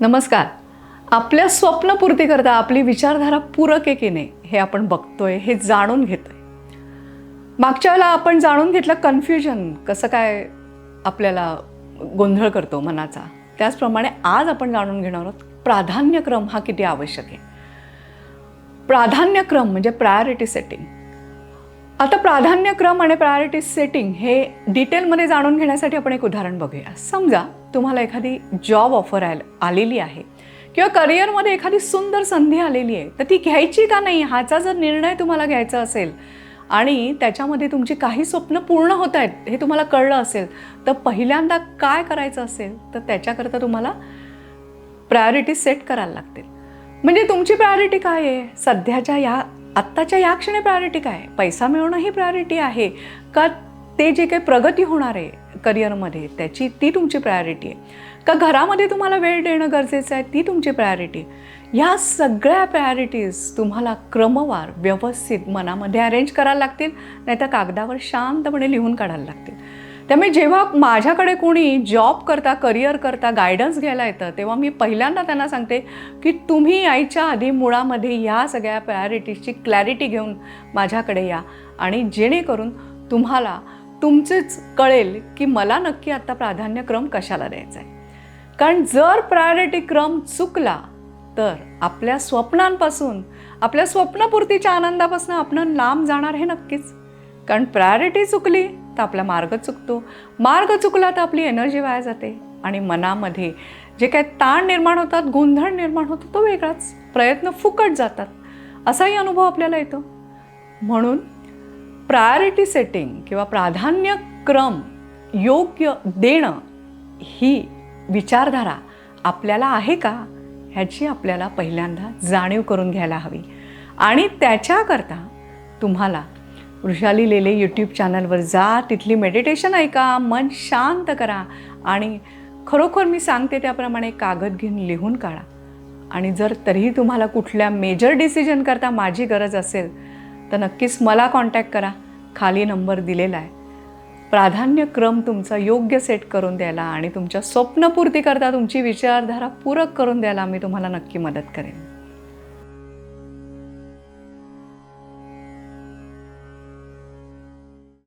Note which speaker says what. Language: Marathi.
Speaker 1: नमस्कार. आपल्या स्वप्नपूर्तीकरता आपली विचारधारा पूरक आहे की नाही हे आपण बघतोय हे जाणून घेतोय. मागच्या वेळेला आपण जाणून घेतलं कन्फ्युजन कसं काय आपल्याला गोंधळ करतो मनाचा. त्याचप्रमाणे आज आपण जाणून घेणार आहोत प्राधान्यक्रम हा किती आवश्यक आहे. प्राधान्यक्रम म्हणजे प्रायोरिटी सेटिंग आता प्राधान्यक्रम आणि प्रायोरिटी सेटिंग हे डिटेलमध्ये जाणून घेण्यासाठी आपण एक उदाहरण बघूया. समजा तुम्हाला एखादी जॉब ऑफर आलेली आहे किंवा करिअरमध्ये एखादी सुंदर संधी आलेली आहे तर ती घ्यायची का नाही ह्याचा जर निर्णय तुम्हाला घ्यायचा असेल आणि त्याच्यामध्ये तुमची काही स्वप्न पूर्ण होत आहेत हे तुम्हाला कळलं असेल तर पहिल्यांदा काय करायचं असेल तर त्याच्याकरता तुम्हाला प्रायोरिटी सेट करायला लागतील. म्हणजे तुमची प्रायोरिटी काय आहे? सध्याच्या या आत्ताच्या या क्षणी प्रायोरिटी काय? पैसा मिळवणं ही प्रायोरिटी आहे का ते जे काही प्रगती होणार आहे करिअरमध्ये त्याची ती तुमची प्रायोरिटी आहे. का घरामध्ये तुम्हाला वेळ देणं गरजेचं आहे ती तुमची प्रायोरिटी ह्या सगळ्या प्रायोरिटीज तुम्हाला क्रमवार व्यवस्थित मनामध्ये अरेंज करायला लागतील नाहीतर कागदावर शांतपणे लिहून काढायला लागतील. त्यामुळे जेव्हा माझ्याकडे कोणी जॉब करता करिअर करता गायडन्स घ्यायला येतं तेव्हा मी पहिल्यांदा त्यांना सांगते की तुम्ही यायच्या आधी मुळामध्ये ह्या सगळ्या प्रायोरिटीजची क्लॅरिटी घेऊन माझ्याकडे या. आणि जेणेकरून तुम्हाला तुमचेच कळेल की मला नक्की आत्ता प्राधान्यक्रम कशाला द्यायचा आहे कारण जर प्रायोरिटी क्रम चुकला तर आपल्या स्वप्नांपासून आपल्या स्वप्नपूर्तीच्या आनंदापासून आपण लांब जाणार हे नक्कीच. कारण प्रायोरिटी चुकली तर आपला मार्ग चुकतो. मार्ग चुकला तर आपली एनर्जी वाया जाते. आणि मनामध्ये जे काही ताण निर्माण होतात गोंधळ निर्माण होतो तो वेगळाच. प्रयत्न फुकट जातात. असाही अनुभव आपल्याला येतो. म्हणून प्रायोरिटी सेटिंग किंवा प्राधान्यक्रम योग्य देणं ही विचारधारा आपल्याला आहे का? ह्याची आपल्याला पहिल्यांदा जाणीव करून घ्यायला हवी. आणि त्याच्याकरता तुम्हाला वृषाली लेले यूट्यूब चॅनलवर जा तिथली मेडिटेशन ऐका मन शांत करा आणि खरोखर मी सांगते त्याप्रमाणे कागद घेऊन लिहून काढा. आणि जर तरीही तुम्हाला कुठल्या मेजर डिसिजन करता माझी गरज असेल तर नक्कीच मला कॉन्टॅक्ट करा. खाली नंबर दिलेला आहे. प्राधान्यक्रम तुमचा योग्य सेट करून द्यायला आणि तुमच्या स्वप्नपूर्तीकरता तुमची विचारधारा पूरक करून द्यायला मी तुम्हाला नक्की मदत करेन.